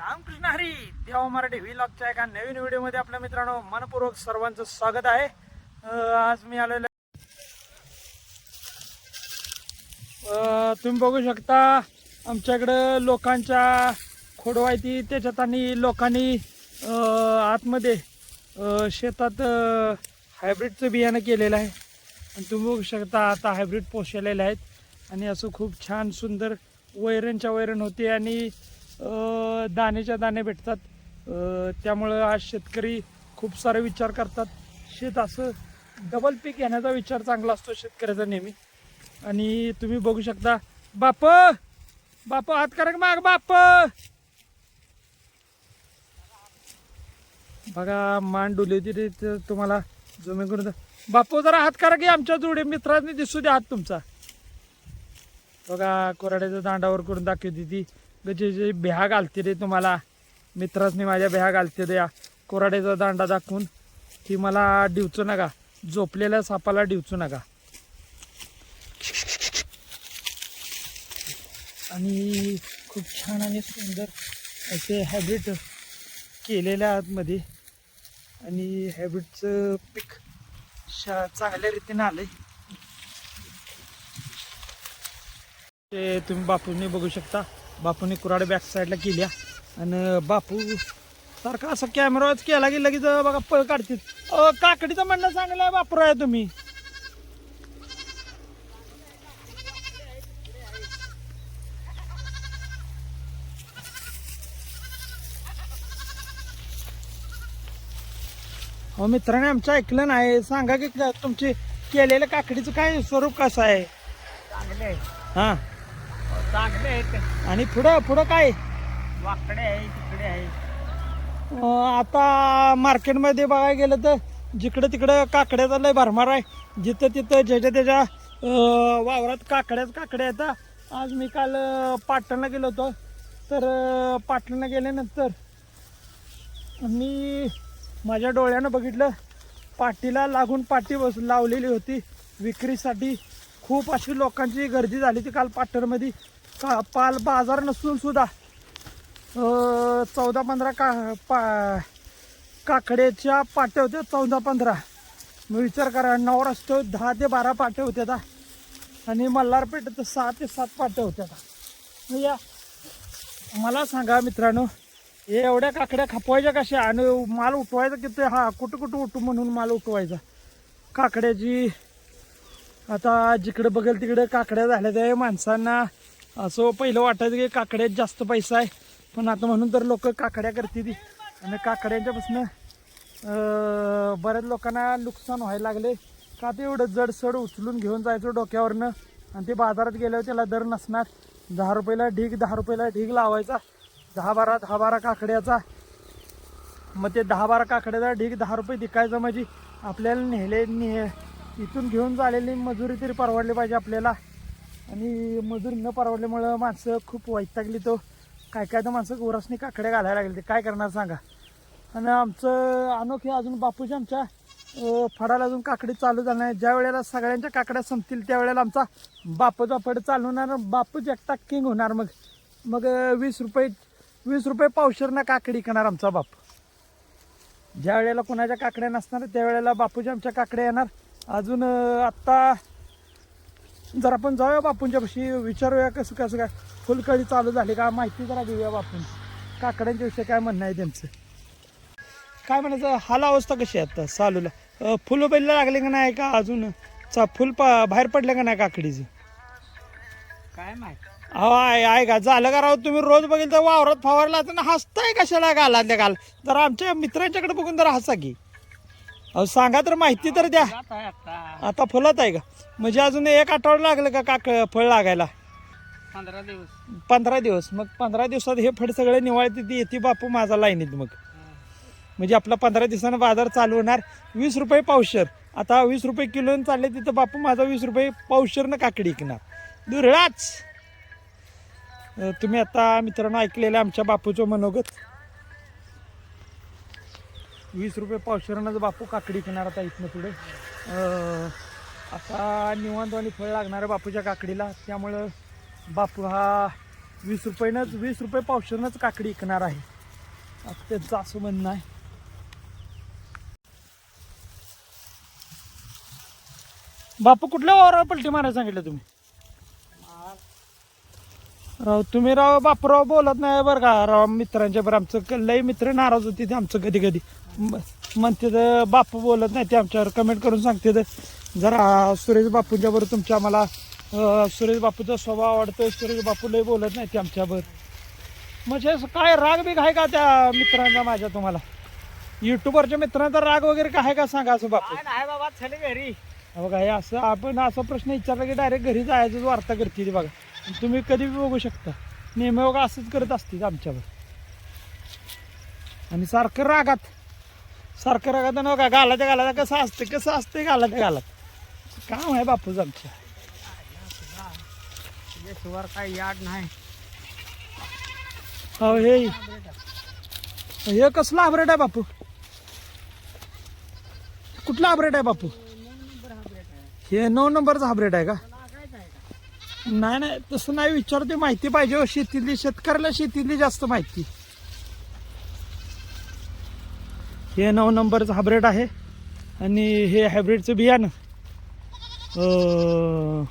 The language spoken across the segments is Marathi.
रामकृष्ण हरी देवा मराठी व्हिलॉगच्या एका नवीन व्हिडिओमध्ये आपल्या मित्रांनो मनपूर्वक सर्वांचं स्वागत आहे. अं, आज मी आलेलो अं, तुम्ही बघू शकता आमच्याकडं लोकांच्या खोडवायती त्याच्यात आणि लोकांनी अं, आतमध्ये अं, शेतात हायब्रिडचं बियाणं केलेलं आहे. आणि तुम्ही बघू शकता आता हायब्रिड पोषलेले आहेत. आणि असं खूप छान सुंदर वैरणच्या वैरण होते आणि दाण्याच्या दाणे भेटतात. त्यामुळं आज शेतकरी खूप सारे विचार करतात. शेत असं डबल पीक घेण्याचा विचार चांगला असतो शेतकऱ्याचा नेहमी. आणि तुम्ही बघू शकता बाप बाप हात करा माग बाप. बघा मान डुली होती ते- तुम्हाला जमे करून बापू जरा हात करा की आमच्या जोडे मित्रांनी दिसू द्या हात तुमचा. बघा कोराड्याच्या दांडावर करून दाखवते ती. जे जे भ्या घालते रे तुम्हाला मित्रांनी माझ्या भ्या घालते रे या. कोराड्याचा दांडा दाखवून ती मला डिवचू नका. झोपलेल्या सापाला डिवचू नका. आणि खूप छान आणि सुंदर असे हॅबिट केलेले आतमध्ये. आणि हॅबिटचं पीक शा चांगल्या रीतीने आहे ते तुम्ही बापूंनी बघू शकता. बापूंनी कुराड बॅक साईडला केल्या आणि बापू सारखा असा कॅमेराच केला की लगेच बघा पळ काढतील. काकडीचं म्हणणं चांगलं आहे बापू आहे तुम्ही. हो मित्रांनी आमचं ऐकलं नाही. सांगा की तुमची केलेल्या काकडीचं काय स्वरूप कसं आहे. हा. चांगले आहेत. आणि पुढं पुढं काय? वाकडे आहे तिकडे आहे. अं, आता मार्केटमध्ये बघायला गेलं तर जिकडं तिकडं काकड्याचा लय भरमार आहे. जिथं तिथं ज्याच्या त्याच्या अं, वावरात काकड्याच काकड्या येतात आज मी काल अं, पाटणला गेलो होतो. तर अं, पाटणला गेल्यानंतर मी माझ्या डोळ्यानं बघितलं पाटीला लागून पाटी बस लावलेली होती. विक्रीसाठी खूप अशी लोकांची गर्दी झाली ती काल पाटणमध्ये. का पाल बाजार नसून सुद्धा चौदा पंधरा का पा काकड्याच्या पाट्या होत्या चौदा पंधरा. मग विचार करा नऊ रस्ते दहा ते बारा पाट्या होत्या आता आणि मल्हारपेठ तर सहा ते सात पाट्या होत्या आता या मला सांगा मित्रांनो हे एवढ्या काकड्या खपवायच्या कशा? आणि माल उठवायचा किती? हा कुठं कुठं उठू म्हणून माल उठवायचा? काकड्याची आता जिकडे बघेल तिकडे काकड्या झाल्या त्या माणसांना असं पहिलं वाटायचं की काकड्यात जास्त पैसा आहे. पण आता म्हणून तर लोक काकड्या करते ती आणि काकड्यांच्यापासून बऱ्याच लोकांना नुकसान व्हायला लागले. का ते एवढं जड सड उचलून घेऊन जायचं डोक्यावरनं. आणि ते बाजारात गेल्यावर त्याला दर नसणार. दहा रुपयाला ढीग दहा रुपयाला ढीग लावायचा. दहा बारा दहा बारा काकड्याचा. मग ते दहा बारा काकड्याचा ढीग दहा रुपये विकायचं म्हणजे आपल्याला नेले ने इथून घेऊन झालेली मजुरी तरी परवडली पाहिजे आपल्याला. आणि मजूर न परवडल्यामुळं माणसं खूप वैतागली तो. काय काय तर माणसं गोरसनी काकड्या घालायला लागली ते. काय करणार सांगा. आणि आमचं अनोखे अजून बापूजी आमच्या फडाला अजून काकडी चालू झाली नाही. ज्या वेळेला सगळ्यांच्या काकड्या संपतील त्यावेळेला आमचा बापूचा फड चालू होणार बापूच एकटा किंग होणार मग. मग वीस रुपये वीस रुपये पावशेरना काकडी करणार आमचा बाप. ज्या वेळेला कोणाच्या काकड्या नसणार त्यावेळेला बापूजी आमच्या काकड्या येणार. अजून आत्ता जर आपण जाऊया बापूंच्या पाशी विचारूया कसं कसं काय फुलकळी चालू झाली का माहिती जरा घेऊया बापून. काकड्यांच्या विषयी काय म्हणणं आहे त्यांचं? काय म्हणायचं? हाल अवस्था कशी आहे आता चालूला फुलं पहिलं लागले का नाही का अजून? चा फुल पा बाहेर पडले का नाही काकडीचं? काय माहिती? अहो आहे आहे का? झालं का राव? तुम्ही रोज बघितलं तर वावरात फवारला तर हसताय कशाला घाला त्या घाल जर आमच्या मित्रांच्याकडे बघून जरा हसा की. अहो सांगा तर माहिती तर द्या. जात आहे आता. आता फुलत आहे का? म्हणजे अजून एक आठवडा लागलं का काक फळ लागायला? पंधरा दिवस. पंधरा दिवस. मग पंधरा दिवसात हे फळ सगळे निवाळते ती येते बापू माझा लाईनीत मग. म्हणजे आपला पंधरा दिवसानं बाजार चालू होणार. वीस रुपये पावशर. आता वीस रुपये किलोनं चालले तिथं बापू माझा वीस रुपये पावशरनं काकडी विकणार. दुरळाच अं, तुम्ही आता मित्रांनो ऐकलेलं आमच्या बापूचं मनोगत. वीस रुपये पावशेरानं बापू काकडी विकणार आता इथनं पुढे. आता निवांत आणि फळ लागणार आहे बापूच्या काकडीला. त्यामुळं बापू हा वीस रुपयानंच वीस रुपये पावशेरनंच काकडी विकणार आहे. आता त्यांचं असं म्हणणं आहे. बापू कुठल्या वावरावर पलटी मारायला सांगितलं तुम्ही? राव तुम्ही राव बापराव बोलत नाही बरं का. राव मित्रांच्या बरं आमचं लई मित्र नाराज होते ते आमचं कधी कधी. म्हणते तर बापू बोलत नाही ते आमच्यावर. कमेंट करून सांगते तर जरा सुरेश बापूंच्या बरोबर तुमच्या आम्हाला सुरेश बापूचा स्वभाव आवडतो सुरेश बापू लई बोलत नाही ते आमच्यावर म्हणजे असं काय राग बी आहे का त्या मित्रांचा माझ्या तुम्हाला? युट्यूबवरच्या मित्रांचा राग वगैरे काय आहे का सांगा असं बापू? नाही बाबा चल घरी. बघा हे असं आपण असा प्रश्न विचारला की डायरेक्ट घरी जायचं वार्ता करते ती बघा. तुम्ही कधी बी बघू शकता. नेहमी बघा असंच करत असते आमच्यावर. आणि सारखं रागात सारखं रागात बघा गालाच्या गालाला कसं असते कसं असते गालाच्या गालात काम आहे बापूच आमच्या. काय याड नाही. हो हे हे कसलं आबरेट आहे बापू? कुठला आबरेट आहे बापू? हे नऊ नंबरचा हाबरेट आहे का? नाही नाही तसं नाही विचारते माहिती पाहिजे हो शेतीतली शेतकऱ्याला शेतीतली जास्त माहिती. हे नऊ नंबरचं हायब्रिड आहे आणि हे हायब्रिडचं बियाणं. अं,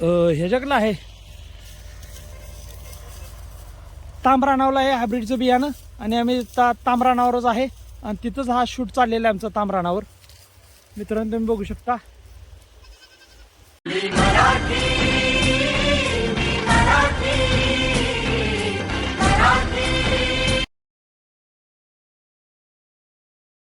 जगलं ह्याच्याकडलं आहे तांबराणावला आहे हायब्रिडचं बियाणं आणि आम्ही ता तांबराणावरच आहे. आणि तिथंच हा शूट चाललेला आहे आमचा तांबराणावर मित्रांनो तुम्ही बघू शकता.